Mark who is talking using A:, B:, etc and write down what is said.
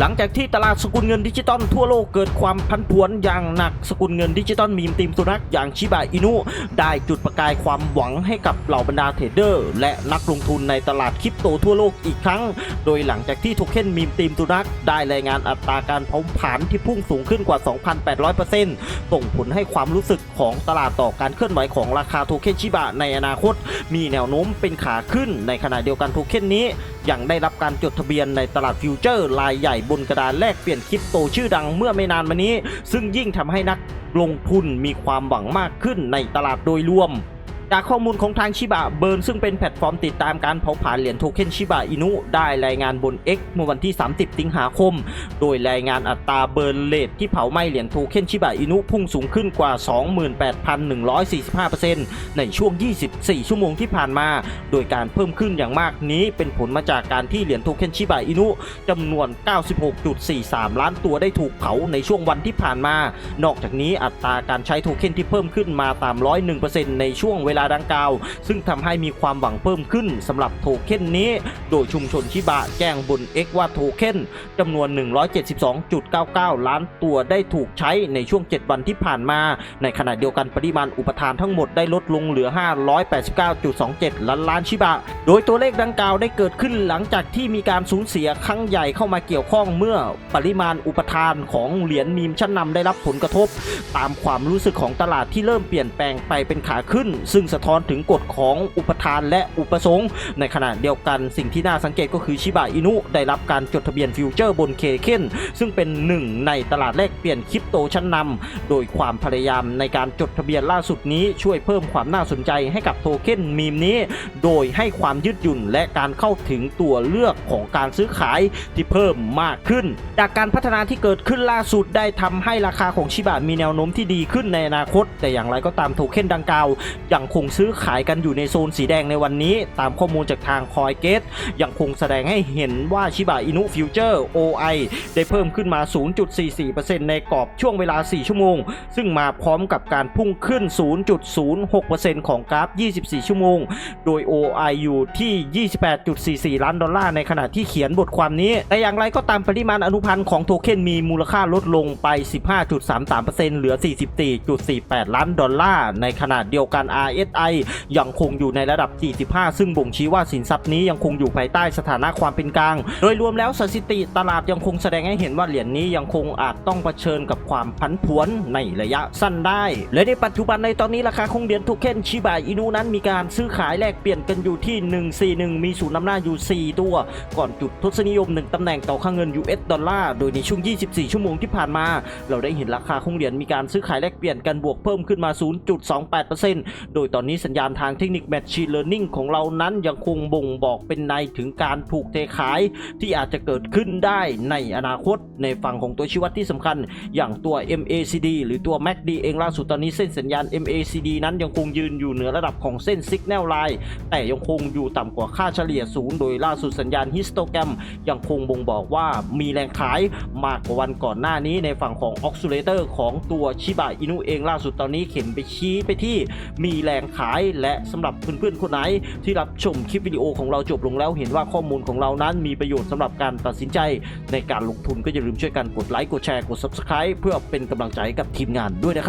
A: หลังจากที่ตลาดสกุลเงินดิจิตอลทั่วโลกเกิดความพันผวนอย่างหนักสกุลเงินดิจิตอลมีมทีมสุนัขอย่างชิบะอินุ ได้จุดประกายความหวังให้กับเหล่าบรรดาเทรดเดอร์ และนักลงทุนในตลาดคริปโตทั่วโลกอีกครั้ง โดยหลังจากที่โทเค็นมีมทีมสุนัขได้รายงานอัตราการเผาผลาญที่พุ่งสูงขึ้นกว่า 2,800%ส่งผลให้ความรู้สึกของตลาดต่อการเคลื่อนไหวของราคาโทเค็นชิบะในอนาคต มีแนวโน้มเป็นขาขึ้นในขณะเดียวกันโทเค็นนี้ ยังได้รับการจดทะเบียนในตลาดฟิวเจอร์รายใหญ่บนกระดานแลกเปลี่ยนคริปโตชื่อดังเมื่อไม่นานมานี้ ซึ่งยิ่งทำให้นักลงทุนมีความหวังมากขึ้นในตลาดโดยรวม จากข้อมูลของทางชิบะเบิร์นซึ่งเป็นแพลตฟอร์มติดตามการเผาผลาญเหรียญโทเค็นชิบะอินุได้รายงานบน X เมื่อวันที่ 30 สิงหาคม โดยรายงานอัตราเบิร์นเลทที่เผาไหม้เหรียญโทเค็นชิบะอินุพุ่งสูงขึ้นกว่า 28,145%ในช่วง 24 ชั่วโมงที่ผ่านมา โดยการเพิ่มขึ้นอย่างมากนี้เป็นผลมาจากการที่เหรียญโทเค็นชิบะอินุจำนวน 96.43 ล้านตัวได้ถูกเผาในช่วงวันที่ผ่านมา นอกจากนี้อัตราการใช้โทเค็นที่เพิ่มขึ้นมาตาม101%ในช่วงเวลาดังกล่าว ซึ่งทำให้มีความหวังเพิ่มขึ้นสำหรับโทเค็นนี้ โดยชุมชนชิบะแจ้งบน X ว่าโทเค็นจำนวน 172.99 ล้านตัวได้ถูกใช้ในช่วง 7 วันที่ผ่านมา ในขณะเดียวกันปริมาณอุปทานทั้งหมดได้ลดลงเหลือ 589.27 ล้านล้านชิบะ โดยตัวเลขดังกล่าวได้เกิดขึ้นหลังจากที่มีการสูญเสียครั้งใหญ่เข้ามาเกี่ยวข้องเมื่อปริมาณอุปทานของเหรียญมีมชั้นนำได้รับผลกระทบ ตามความรู้สึกของตลาดที่เริ่มเปลี่ยนแปลงไปเป็นขาขึ้น ซึ่งสะท้อนถึงกฎของอุปทานและอุปสงค์ในขณะเดียวกันสิ่งที่น่าสังเกตก็คือชิบะอินุได้รับการจดทะเบียนฟิวเจอร์บนเคเคนซึ่งเป็นหนึ่งในตลาดแลกเปลี่ยนคริปโตชั้นนำโดยความพยายามในการจดทะเบียนล่าสุดนี้ช่วยเพิ่มความน่าสนใจให้กับโทเค็นมีมนี้ โดยให้ความยืดหยุ่นและการเข้าถึงตัวเลือกของการซื้อขายที่เพิ่มมากขึ้น จากการพัฒนาที่เกิดขึ้นล่าสุดได้ทำให้ราคาของชิบะมีแนวโน้มที่ดีขึ้นในอนาคต แต่อย่างไรก็ตามโทเค็นดังกล่าวยังคงงซื้อขายกันอยู่ในโซนสีแดงในวันนี้ ตามข้อมูลจากทางคอยเกตยังคงแสดงให้เห็นว่าชิบะอินุฟิวเจอร์ OI ได้เพิ่มขึ้นมา 0.44%ในกรอบช่วงเวลา 4 ชั่วโมง ซึ่งมาพร้อมกับการพุ่งขึ้น 0.06%ของกราฟ 24 ชั่วโมง โดย OI อยู่ที่ 28.44 ล้านดอลลาร์ในขณะที่เขียนบทความนี้ แต่อย่างไรก็ตามปริมาณอนุพันธ์ของโทเค็นมีมูลค่าลดลงไป 15.33%เหลือ 44.48 ล้านดอลลาร์ ในขณะเดียวกัน RS RSI ยังคงอยู่ในระดับ 45 ซึ่งบ่งชี้ว่าสินทรัพย์นี้ยังคงอยู่ภายใต้สถานะความเป็นกลาง โดยรวมแล้วสถิติตลาดยังคงแสดงให้เห็นว่าเหรียญนี้ยังคงอาจต้องเผชิญกับความผันผวนในระยะสั้นได้ และในปัจจุบันในตอนนี้ราคาของเหรียญโทเค็นชิบะอินุนั้นมีการซื้อขายแลกเปลี่ยนกันอยู่ที่ 141 มีศูนย์นำหน้าอยู่ 4 ตัว ก่อนจุดทศนิยม 1ตำแหน่งต่อค่าเงิน US ดอลลาร์โดยในช่วง 24 ชั่วโมงที่ผ่านมา เราได้เห็นราคาของเหรียญมีการซื้อขายแลกเปลี่ยนกันบวกเพิ่มขึ้นมา 0.28%โดยตออนนี้สัญญาณทางเทคนิค Machine Learning ของเรานั้นยังคงบ่งบอกเป็นในถึงการถูกเทขายที่อาจจะเกิดขึ้นได้ในอนาคตในฝั่งของตัวชี้วัดที่สำคัญ อย่างตัว MACD หรือตัว MACD เองล่าสุดตอนนี้เส้นสัญญาณ MACD นั้นยังคงยืนอยู่เหนือระดับของเส้น Signal Line แต่ยังคงอยู่ต่ำกว่าค่าเฉลี่ยศูนย์โดยล่าสุดสัญญาณฮิสโตแกรมยังคงบ่งบอกว่ามีแรงขายมากกว่าวันก่อนหน้านี้ในฝั่งของ Oscillator ของตัวชิบะอินุเองล่าสุดตอนนี้เข็นไปชี้ไปที่มีแรงขาย และสำหรับเพื่อนๆคนไหน ที่รับชมคลิปวิดีโอของเราจบลงแล้วเห็นว่าข้อมูลของเรานั้นมีประโยชน์สำหรับการตัดสินใจ ในการลงทุนก็อย่าลืมช่วยกันกดไลค์กดแชร์กด Subscribe เพื่อเป็นกำลังใจกับทีมงานด้วยนะครับ